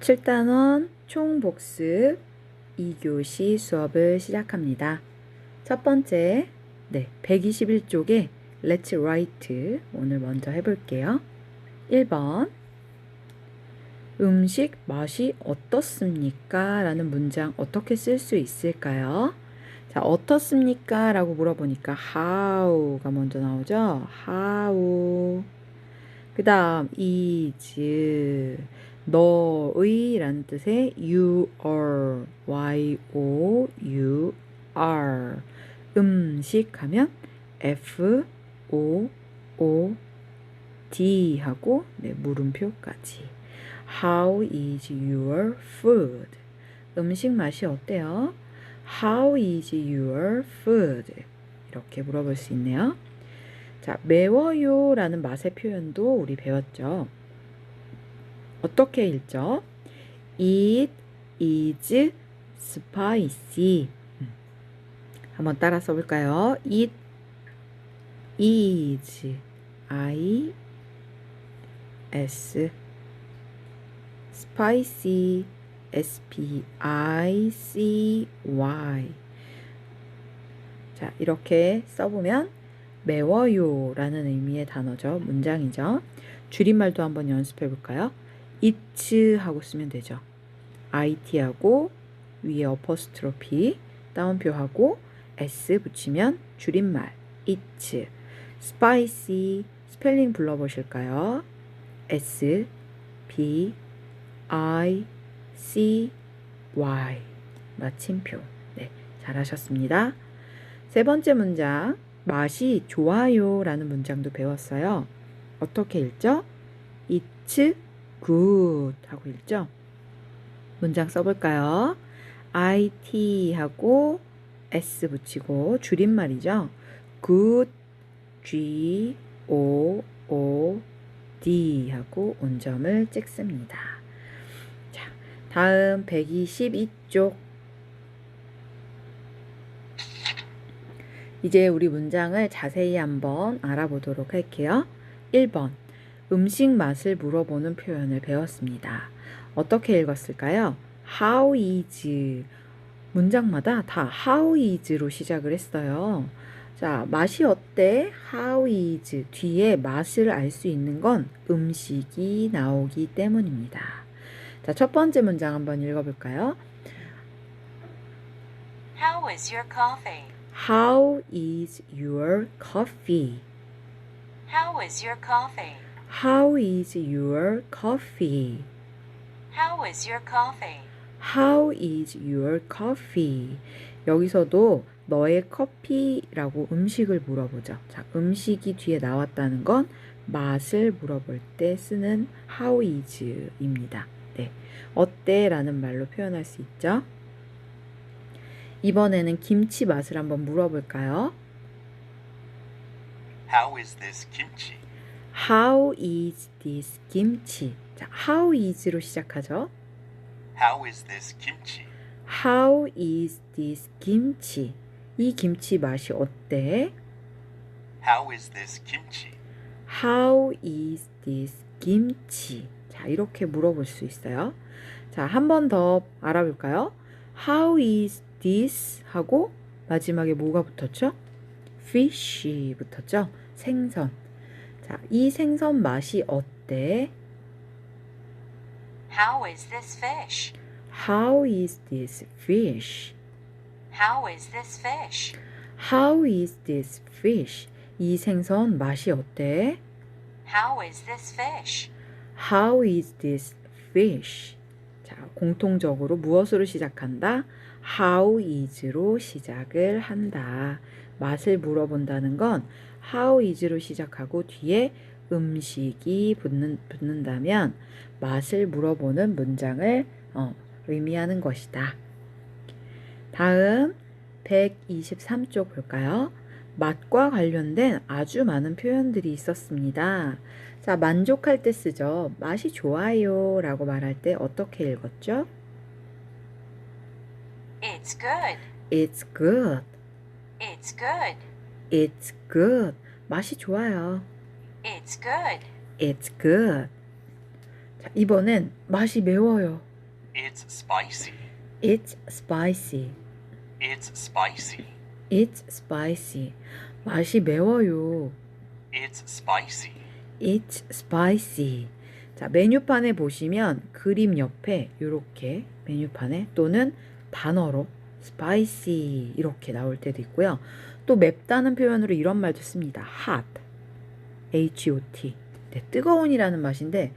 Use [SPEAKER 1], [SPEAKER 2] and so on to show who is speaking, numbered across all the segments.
[SPEAKER 1] 7단원 총복습 2교시 수업을 시작합니다. 첫 번째, 네, 121쪽에 Let's Write 오늘 먼저 해볼게요. 1번 음식 맛이 어떻습니까? 라는 문장 어떻게 쓸 수 있을까요? 자, 어떻습니까? 라고 물어보니까 how가 먼저 나오죠? how 그 다음 is 너의 라는 뜻의 you are y o u r 음식 하면 f o o d 하고 네, 물음표까지 How is your food? 음식 맛이 어때요? How is your food? 이렇게 물어볼 수 있네요. 자, 매워요 라는 맛의 표현도 우리 배웠죠. 어떻게 읽죠? It is spicy. 음. 한번 따라 써볼까요? It is I S spicy S P I C Y 자, 이렇게 써보면 매워요 라는 의미의 단어죠. 문장이죠. 줄임말도 한번 연습해 볼까요? It's 하고 쓰면 되죠. it하고 위에 어퍼스트로피 따옴표하고 s 붙이면 줄임말 it's spicy 스펠링 불러보실까요? s p i c y 마침표 네 잘하셨습니다. 세 번째 문장 맛이 좋아요 라는 문장도 배웠어요. 어떻게 읽죠? It's good 하고 읽죠? 문장 써볼까요? IT 하고 S 붙이고 줄임말이죠. good G O O D 하고 온점을 찍습니다. 자, 다음 122쪽 이제 우리 문장을 자세히 한번 알아보도록 할게요. 1번. 음식 맛을 물어보는 표현을 배웠습니다. 어떻게 읽었을까요? How is. 문장마다 다 how is로 시작을 했어요. 자, 맛이 어때? How is. 뒤에 맛을 알 수 있는 건 음식이 나오기 때문입니다. 자, 첫 번째 문장 한번 읽어 볼까요?
[SPEAKER 2] How is your coffee?
[SPEAKER 1] How is your coffee?
[SPEAKER 2] How is your coffee?
[SPEAKER 1] How is your coffee?
[SPEAKER 2] How is your coffee?
[SPEAKER 1] How is your coffee? 여기서도 너의 커피라고 음식을 물어보죠. 자, 음식이 뒤에 나왔다는 건 맛을 물어볼 때 쓰는 how is입니다. 네. 어때? 라는 말로 표현할 수 있죠. 이번에는 김치 맛을 한번 물어볼까요?
[SPEAKER 3] How is this kimchi?
[SPEAKER 1] How is this kimchi? 자, how is로 시작하죠.
[SPEAKER 3] How is this kimchi?
[SPEAKER 1] How is this kimchi? 이 김치 맛이 어때?
[SPEAKER 3] How is this kimchi?
[SPEAKER 1] How is this kimchi? 자, 이렇게 물어볼 수 있어요. 자, 한 번 더 알아볼까요? How is this? 하고 마지막에 뭐가 붙었죠? fish 붙었죠? 생선. 자, 이 생선 맛이 어때?
[SPEAKER 2] How is this fish?
[SPEAKER 1] How is this fish?
[SPEAKER 2] How is this fish?
[SPEAKER 1] How is this fish? 이 생선 맛이 어때?
[SPEAKER 2] How is this fish?
[SPEAKER 1] How is this fish? 자, 공통적으로 무엇으로 시작한다? How is로 시작을 한다. 맛을 물어본다는 건 how is로 시작하고 뒤에 음식이 붙는, 붙는다면 맛을 물어보는 문장을 어, 의미하는 것이다. 다음 123쪽 볼까요? 맛과 관련된 아주 많은 표현들이 있었습니다. 자, 만족할 때 쓰죠. 맛이 좋아요 라고 말할 때 어떻게 읽었죠?
[SPEAKER 2] It's good.
[SPEAKER 1] It's good.
[SPEAKER 2] It's good.
[SPEAKER 1] It's good. 맛이 좋아요.
[SPEAKER 2] It's good.
[SPEAKER 1] It's good. 자, 이번엔 맛이 매워요.
[SPEAKER 3] It's spicy.
[SPEAKER 1] It's spicy.
[SPEAKER 3] It's spicy.
[SPEAKER 1] It's spicy. 맛이 매워요.
[SPEAKER 3] It's spicy.
[SPEAKER 1] It's spicy. 자, 메뉴판에 보시면 그림 옆에 이렇게 메뉴판에 또는 단어로 spicy 이렇게 나올 때도 있고요. 또 맵다는 표현으로 이런 말도 씁니다. hot. H-O-T. 네, 뜨거운이라는 맛인데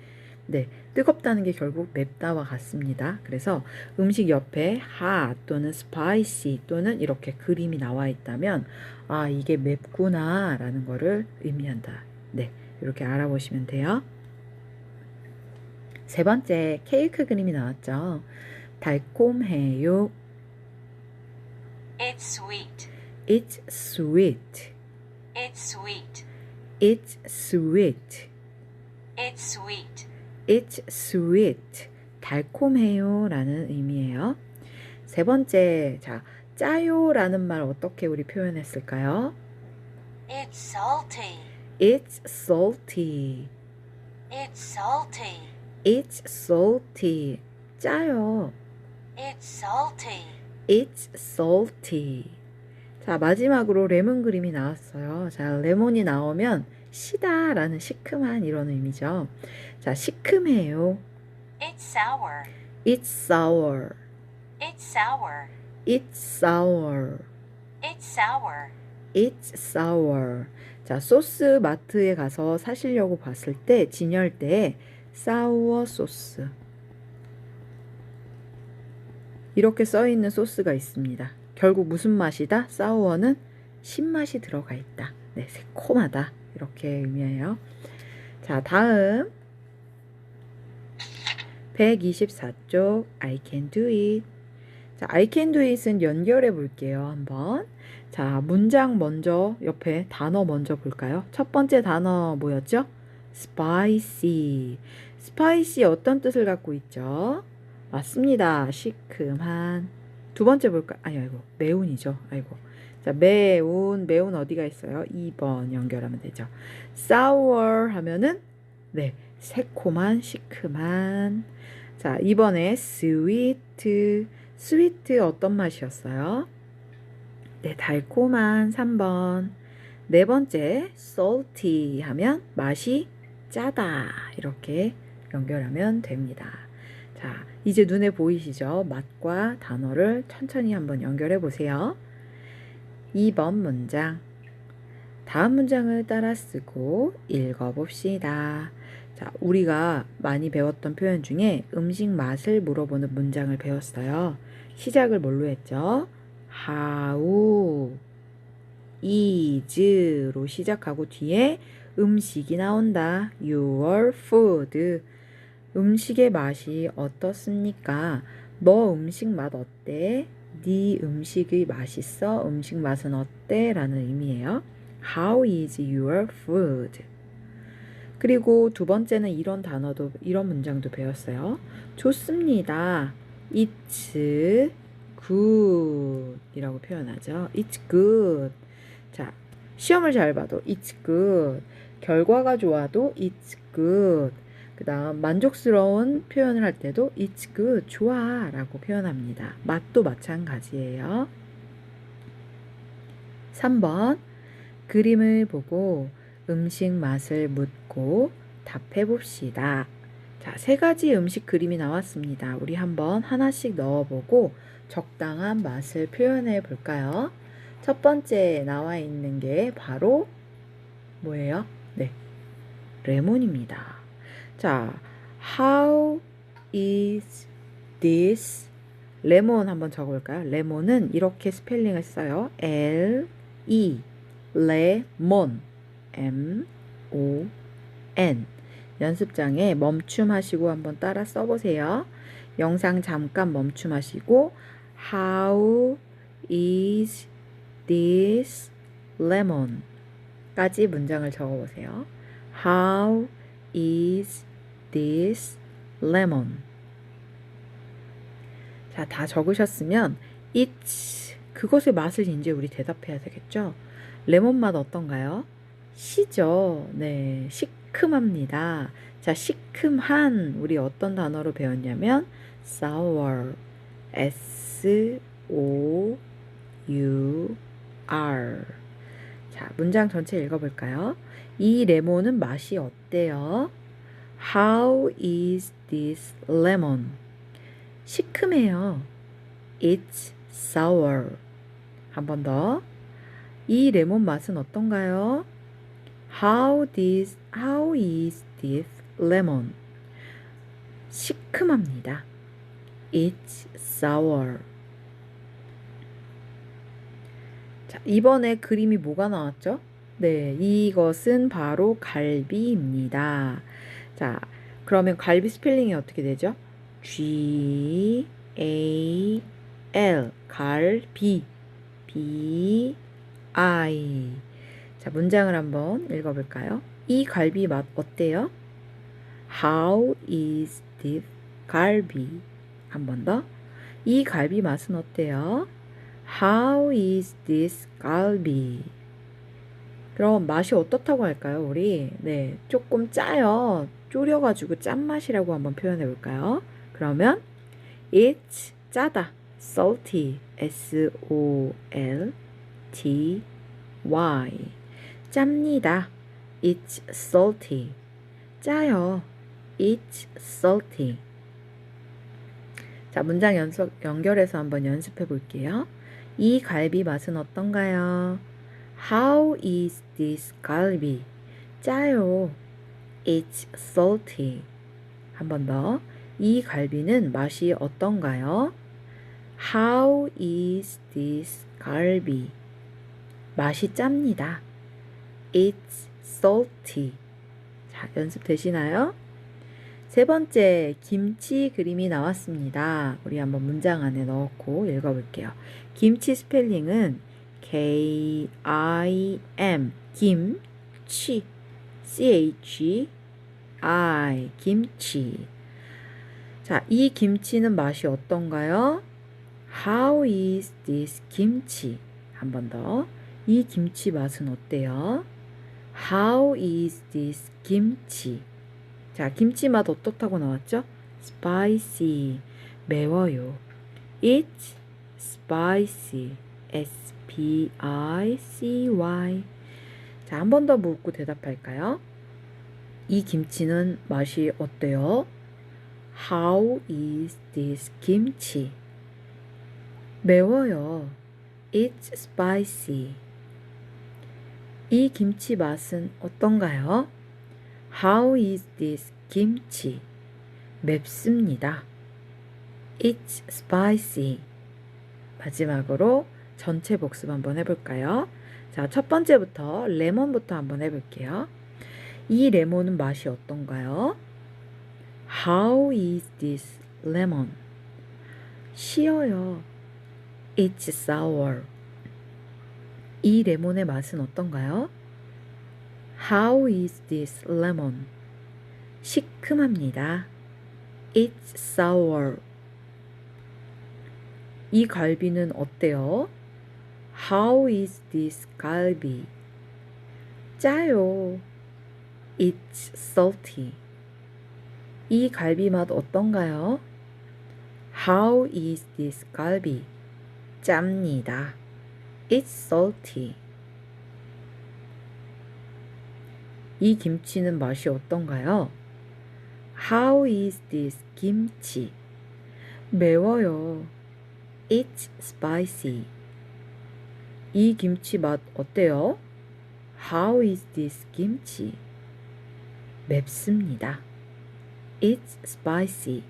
[SPEAKER 1] 네, 뜨겁다는 게 결국 맵다와 같습니다. 그래서 음식 옆에 hot 또는 spicy 또는 이렇게 그림이 나와 있다면 아, 이게 맵구나 라는 거를 의미한다. 네, 이렇게 알아보시면 돼요. 세 번째, 케이크 그림이 나왔죠. 달콤해요.
[SPEAKER 2] It's sweet.
[SPEAKER 1] It's sweet.
[SPEAKER 2] It's sweet.
[SPEAKER 1] It's sweet.
[SPEAKER 2] It's sweet.
[SPEAKER 1] It's sweet. 달콤해요 라는 의미예요. 세 번째, 자, 짜요 라는 말 어떻게 우리 표현했을까요?
[SPEAKER 2] It's salty.
[SPEAKER 1] It's salty.
[SPEAKER 2] It's salty.
[SPEAKER 1] It's salty. 짜요.
[SPEAKER 2] It's salty.
[SPEAKER 1] It's salty. 자, 마지막으로 레몬 그림이 나왔어요. 자, 레몬이 나오면 시다 라는 시큼한 이런 의미죠. 자, 시큼해요.
[SPEAKER 2] It's sour.
[SPEAKER 1] It's sour.
[SPEAKER 2] It's sour.
[SPEAKER 1] It's sour.
[SPEAKER 2] It's sour.
[SPEAKER 1] It's sour. 자, 소스 마트에 가서 사시려고 봤을 때 진열대에 사우어 소스. 이렇게 써 있는 소스가 있습니다. 결국 무슨 맛이다? 사우어는 신맛이 들어가 있다. 네, 새콤하다. 이렇게 의미해요. 자, 다음 124쪽 I can do it. 자, I can do it은 연결해 볼게요. 한번. 자, 문장 먼저 옆에 단어 먼저 볼까요? 첫 번째 단어 뭐였죠? spicy. spicy 어떤 뜻을 갖고 있죠? 맞습니다. 시큼한. 두 번째 볼까? 아니, 아이고. 매운이죠. 아이고. 자, 매운. 매운 어디가 있어요? 2번 연결하면 되죠. sour 하면은 네, 새콤한, 시큼한. 자, 이번에 sweet. sweet 어떤 맛이었어요? 네, 달콤한 3번. 네 번째, salty 하면 맛이 짜다. 이렇게 연결하면 됩니다. 자, 이제 눈에 보이시죠? 맛과 단어를 천천히 한번 연결해 보세요. 2번 문장. 다음 문장을 따라 쓰고 읽어 봅시다. 자, 우리가 많이 배웠던 표현 중에 음식 맛을 물어보는 문장을 배웠어요. 시작을 뭘로 했죠? How is로 시작하고 뒤에 음식이 나온다. Your food. 음식의 맛이 어떻습니까? 너 음식 맛 어때? 네 음식이 맛있어? 음식 맛은 어때? 라는 의미예요. How is your food? 그리고 두 번째는 이런 단어도 이런 문장도 배웠어요. 좋습니다. It's good 이라고 표현하죠. It's good. 자, 시험을 잘 봐도 It's good. 결과가 좋아도 It's good. 그 다음 만족스러운 표현을 할 때도 It's good. 좋아 라고 표현합니다. 맛도 마찬가지예요. 3번 그림을 보고 음식 맛을 묻고 답해 봅시다. 자, 세 가지 음식 그림이 나왔습니다. 우리 한번 하나씩 넣어보고 적당한 맛을 표현해 볼까요? 첫 번째 나와 있는 게 바로 뭐예요? 네. 레몬입니다. 자, how is this? 레몬 한번 적어볼까요? 레몬은 이렇게 스펠링을 써요. L, E, 레몬. M O N 연습장에 멈춤하시고 한번 따라 써보세요. 영상 잠깐 멈춤하시고 How is this lemon? 까지 문장을 적어보세요. How is this lemon? 자, 다 적으셨으면 it's 그것의 맛을 이제 우리 대답해야 되겠죠? 레몬 맛 어떤가요? 시죠. 네, 시큼합니다. 자, 시큼한 우리 어떤 단어로 배웠냐면 sour. S O U R. 자, 문장 전체 읽어볼까요? 이 레몬은 맛이 어때요? How is this lemon? 시큼해요. It's sour. 한 번 더. 이 레몬 맛은 어떤가요? How this how is this lemon? 시큼합니다. It's sour. 자, 이번에 그림이 뭐가 나왔죠? 네, 이것은 바로 갈비입니다. 자, 그러면 갈비 스펠링이 어떻게 되죠? G A L 갈비 B I 자, 문장을 한번 읽어 볼까요? 이 갈비 맛 어때요? How is this 갈비? 한 번 더. 이 갈비 맛은 어때요? How is this 갈비? 그럼 맛이 어떻다고 할까요, 우리? 네, 조금 짜요. 졸여가지고 짠맛이라고 한번 표현해 볼까요? 그러면 it's 짜다. salty. S O L T Y. 짭니다. It's salty. 짜요. It's salty. 자, 문장 연속 연결해서 한번 연습해 볼게요. 이 갈비 맛은 어떤가요? How is this 갈비? 짜요. It's salty. 한 번 더. 이 갈비는 맛이 어떤가요? How is this 갈비? 맛이 짭니다. It's salty. 자, 연습 되시나요? 세 번째, 김치 그림이 나왔습니다. 우리 한번 문장 안에 넣고 읽어볼게요. 김치 스펠링은 K I M 김치 C H I 김치. 자, 이 김치는 맛이 어떤가요? How is this 김치? 한 번 더. 이 김치 맛은 어때요? How is this 김치? 자, 김치 맛 어떻다고 나왔죠? spicy. 매워요. It's spicy. S P I C Y. 자, 한 번 더 묻고 대답할까요? 이 김치는 맛이 어때요? How is this 김치? 매워요. It's spicy. 이 김치 맛은 어떤가요? How is this 김치? 맵습니다. It's spicy. 마지막으로 전체 복습 한번 해볼까요? 자, 첫 번째부터 레몬부터 한번 해볼게요. 이 레몬은 맛이 어떤가요? How is this lemon? 시어요. It's sour. 이 레몬의 맛은 어떤가요? How is this lemon? 시큼합니다. It's sour. 이 갈비는 어때요? How is this 갈비? 짜요. It's salty. 이 갈비 맛 어떤가요? How is this 갈비? 짭니다. It's salty. 이 김치는 맛이 어떤가요? How is this 김치? 매워요. It's spicy. 이 김치 맛 어때요? How is this 김치? 맵습니다. It's spicy.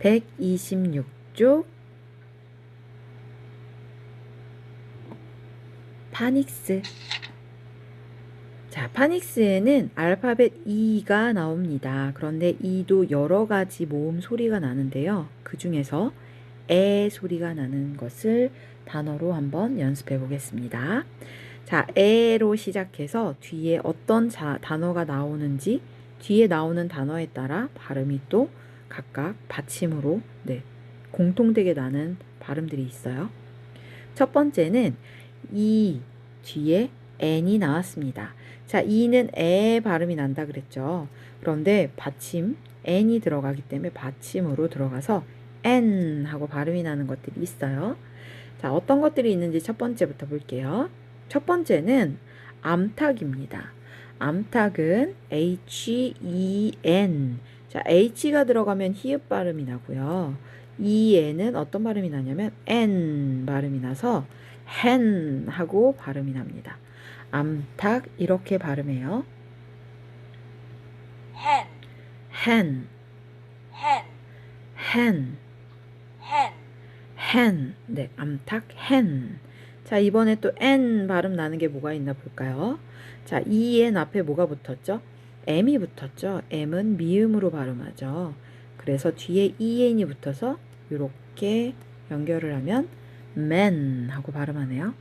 [SPEAKER 1] 126쪽 파닉스 자, 파닉스에는 알파벳 E가 나옵니다. 그런데 E도 여러 가지 모음 소리가 나는데요. 그 중에서 에 소리가 나는 것을 단어로 한번 연습해 보겠습니다. 자, 에로 시작해서 뒤에 어떤 자, 단어가 나오는지 뒤에 나오는 단어에 따라 발음이 또 각각 받침으로 네, 공통되게 나는 발음들이 있어요. 첫 번째는 이 뒤에 n이 나왔습니다. 자, 이는 에 발음이 난다 그랬죠. 그런데 받침 n이 들어가기 때문에 받침으로 들어가서 n 하고 발음이 나는 것들이 있어요. 자, 어떤 것들이 있는지 첫 번째부터 볼게요. 첫 번째는 암탉입니다. 암탉은 H-E-N. 자, H가 들어가면 히읗 발음이 나고요. E-N은 어떤 발음이 나냐면 N 발음이 나서 hen 하고 발음이 납니다. 암탉 이렇게 발음해요.
[SPEAKER 2] hen,
[SPEAKER 1] hen,
[SPEAKER 2] hen,
[SPEAKER 1] hen,
[SPEAKER 2] hen,
[SPEAKER 1] hen. 네, 암탉 hen. 자, 이번에 또 n 발음 나는 게 뭐가 있나 볼까요? 자, en 앞에 뭐가 붙었죠? m이 붙었죠. m은 미음으로 발음하죠. 그래서 뒤에 en이 붙어서 이렇게 연결을 하면 man 하고 발음하네요.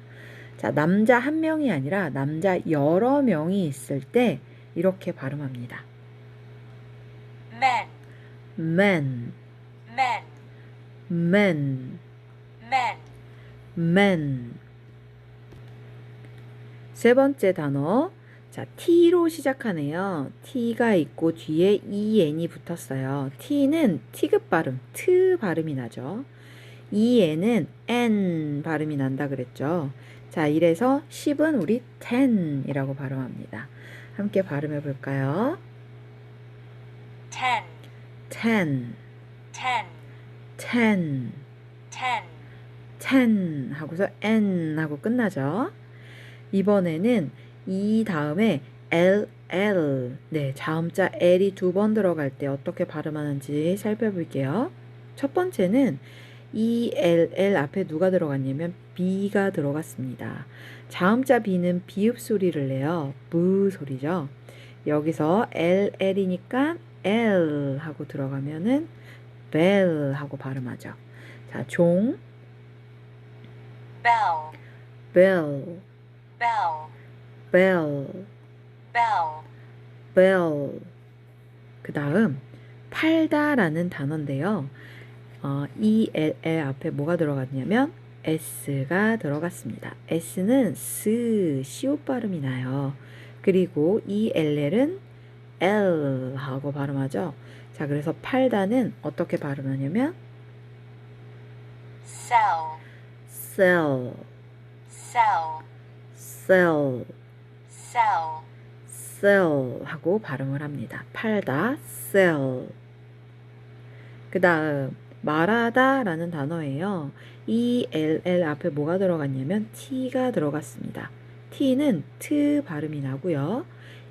[SPEAKER 1] 자, 남자 한 명이 아니라 남자 여러 명이 있을 때 이렇게 발음합니다.
[SPEAKER 2] men,
[SPEAKER 1] man,
[SPEAKER 2] men,
[SPEAKER 1] man,
[SPEAKER 2] men,
[SPEAKER 1] man. 세 번째 단어. 자, T로 시작하네요. T가 있고 뒤에 EN이 붙었어요. T는 T급 발음, 트 발음이 나죠. EN은 N 발음이 난다 그랬죠. 자, 이래서 10은 우리 10이라고 발음합니다. 함께 발음해 볼까요?
[SPEAKER 2] ten,
[SPEAKER 1] 10,
[SPEAKER 2] ten,
[SPEAKER 1] 10,
[SPEAKER 2] ten,
[SPEAKER 1] 10 하고서 N 하고 끝나죠. 이번에는 이 다음에 L, L. 네, 자음자 L이 두 번 들어갈 때 어떻게 발음하는지 살펴볼게요. 첫 번째는 이 L, L 앞에 누가 들어갔냐면 B가 들어갔습니다. 자음자 B는 비읍 소리를 내요. 무 소리죠. 여기서 L, L이니까 L 하고 들어가면은 bell 하고 발음하죠. 자, 종,
[SPEAKER 2] bell,
[SPEAKER 1] bell,
[SPEAKER 2] bell,
[SPEAKER 1] bell,
[SPEAKER 2] bell,
[SPEAKER 1] bell. 그 다음, 팔다라는 단어인데요. 어, ELL 앞에 뭐가 들어갔냐면 S가 들어갔습니다. S는 스, 시옷 발음이 나요. 그리고 ELL은 L 하고 발음하죠. 자, 그래서 팔다는 어떻게 발음하냐면
[SPEAKER 2] cell,
[SPEAKER 1] sell,
[SPEAKER 2] cell,
[SPEAKER 1] sell,
[SPEAKER 2] cell,
[SPEAKER 1] sell 하고 발음을 합니다. 팔다, sell. 그 다음, 말하다 라는 단어예요. ELL 앞에 뭐가 들어갔냐면 T가 들어갔습니다. T는 트 발음이 나고요.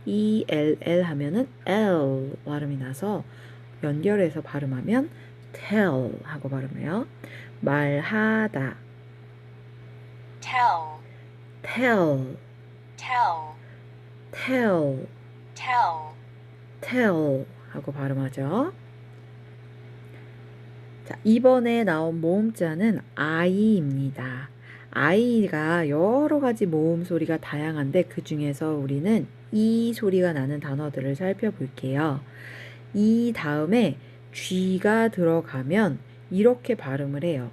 [SPEAKER 1] ELL 하면은 L 발음이 나서 연결해서 발음하면 tell 하고 발음해요. 말하다,
[SPEAKER 2] tell,
[SPEAKER 1] tell,
[SPEAKER 2] tell,
[SPEAKER 1] tell,
[SPEAKER 2] tell,
[SPEAKER 1] tell 하고 발음하죠. 자, 이번에 나온 모음자는 I입니다. I가 여러 가지 모음 소리가 다양한데 그 중에서 우리는 이 소리가 나는 단어들을 살펴볼게요. 이 다음에 G가 들어가면 이렇게 발음을 해요.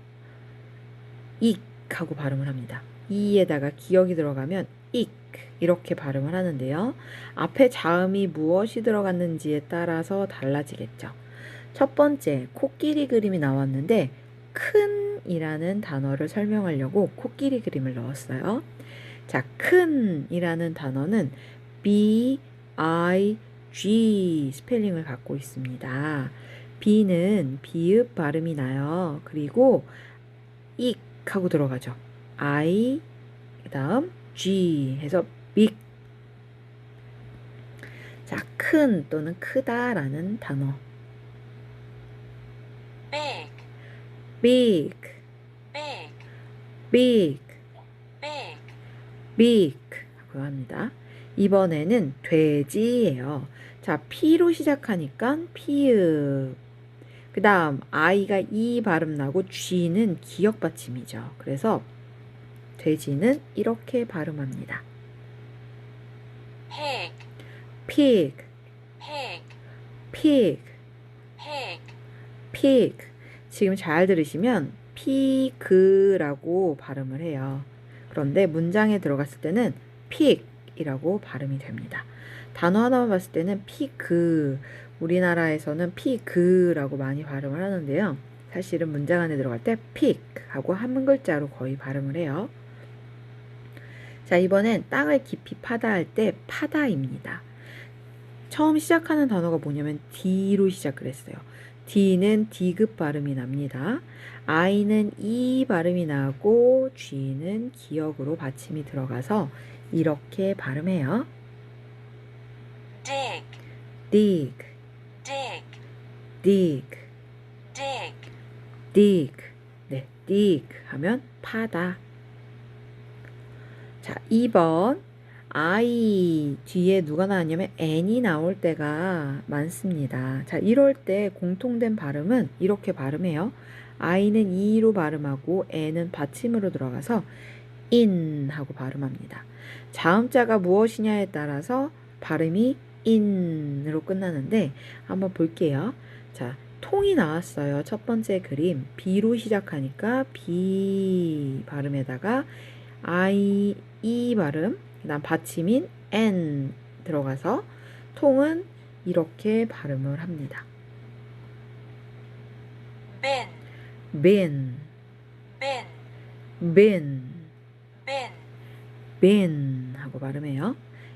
[SPEAKER 1] 익 하고 발음을 합니다. 이에다가 기억이 들어가면 익 이렇게 발음을 하는데요. 앞에 자음이 무엇이 들어갔는지에 따라서 달라지겠죠. 첫 번째, 코끼리 그림이 나왔는데 큰이라는 단어를 설명하려고 코끼리 그림을 넣었어요. 자, 큰이라는 단어는 B I G 스펠링을 갖고 있습니다. B는 비읍 발음이 나요. 그리고 익 하고 들어가죠. I 그다음 G 해서 big 자, 큰 또는 크다라는 단어.
[SPEAKER 2] big,
[SPEAKER 1] big,
[SPEAKER 2] big,
[SPEAKER 1] big,
[SPEAKER 2] big,
[SPEAKER 1] big 하고 합니다. 이번에는 돼지예요. 자, P로 시작하니까 피읍. 그 다음, I가 이 발음 나고 G는 기역 받침이죠. 그래서 돼지는 이렇게 발음합니다.
[SPEAKER 2] pig,
[SPEAKER 1] pig,
[SPEAKER 2] pig,
[SPEAKER 1] pig,
[SPEAKER 2] pig.
[SPEAKER 1] 지금 잘 들으시면 pig라고 발음을 해요. 그런데 문장에 들어갔을 때는 픽이라고 발음이 됩니다. 단어 하나만 봤을 때는 피그 우리나라에서는 피그라고 많이 발음을 하는데요. 사실은 문장 안에 들어갈 때 픽하고 한 글자로 거의 발음을 해요. 자, 이번엔 땅을 깊이 파다 할 때 파다입니다. 처음 시작하는 단어가 뭐냐면 D로 시작을 했어요. D는 D급 발음이 납니다. I는 E 발음이 나고 G는 기역으로 받침이 들어가서 이렇게 발음해요.
[SPEAKER 2] dig,
[SPEAKER 1] dig,
[SPEAKER 2] dig,
[SPEAKER 1] dig,
[SPEAKER 2] dig,
[SPEAKER 1] dig. 네, dig 하면 파다. 자, 2번. I 뒤에 누가 나왔냐면 n이 나올 때가 많습니다. 자, 이럴 때 공통된 발음은 이렇게 발음해요. I는 E로 발음하고 n은 받침으로 들어가서 in 하고 발음합니다. 자음자가 무엇이냐에 따라서 발음이 in으로 끝나는데 한번 볼게요. 자, 통이 나왔어요. 첫 번째 그림. B로 시작하니까 B 발음에다가 I, E 발음, 그 다음 받침인 N 들어가서 통은 이렇게 발음을 합니다.
[SPEAKER 2] bin,
[SPEAKER 1] bin,
[SPEAKER 2] bin,
[SPEAKER 1] bin,
[SPEAKER 2] bin,
[SPEAKER 1] bin 하고 발음해요.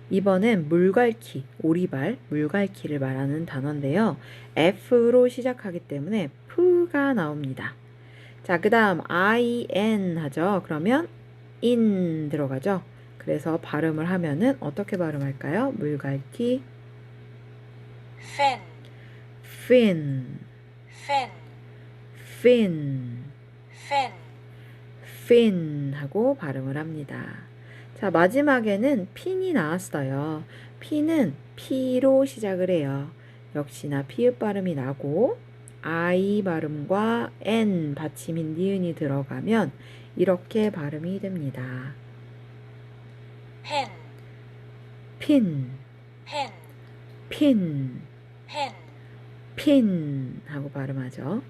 [SPEAKER 1] 이번엔 물갈퀴, 오리발, 물갈퀴를 말하는 단어인데요. F로 시작하기 때문에 F가 나옵니다. 자, 그 다음 IN 하죠. 그러면 in 들어가죠. 그래서 발음을 하면은 어떻게 발음할까요? 물갈퀴,
[SPEAKER 2] fin,
[SPEAKER 1] fin,
[SPEAKER 2] fin,
[SPEAKER 1] fin,
[SPEAKER 2] fin,
[SPEAKER 1] fin 하고 발음을 합니다. 자, 마지막에는 핀이 나왔어요. 핀은 P로 시작을 해요. 역시나 피읍 발음이 나고 I 발음과 N 받침인 니은이 들어가면 이렇게 발음이 됩니다.
[SPEAKER 2] Pin,
[SPEAKER 1] 핀,
[SPEAKER 2] pin,
[SPEAKER 1] 핀,
[SPEAKER 2] pin.
[SPEAKER 1] 핀 하고 발음하죠.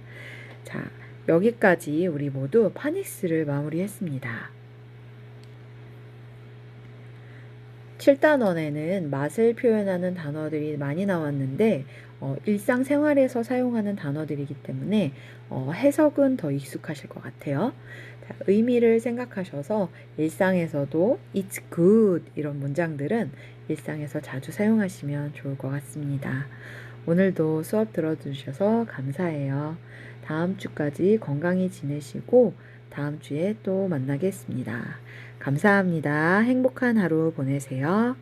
[SPEAKER 1] 자, 여기까지 우리 모두 파닉스를 마무리했습니다. 7단원에는 맛을 표현하는 단어들이 많이 나왔는데 어, 일상생활에서 사용하는 단어들이기 때문에 어, 해석은 더 익숙하실 것 같아요. 자, 의미를 생각하셔서 일상에서도 it's good 이런 문장들은 일상에서 자주 사용하시면 좋을 것 같습니다. 오늘도 수업 들어주셔서 감사해요. 다음 주까지 건강히 지내시고 다음 주에 또 만나겠습니다. 감사합니다. 행복한 하루 보내세요.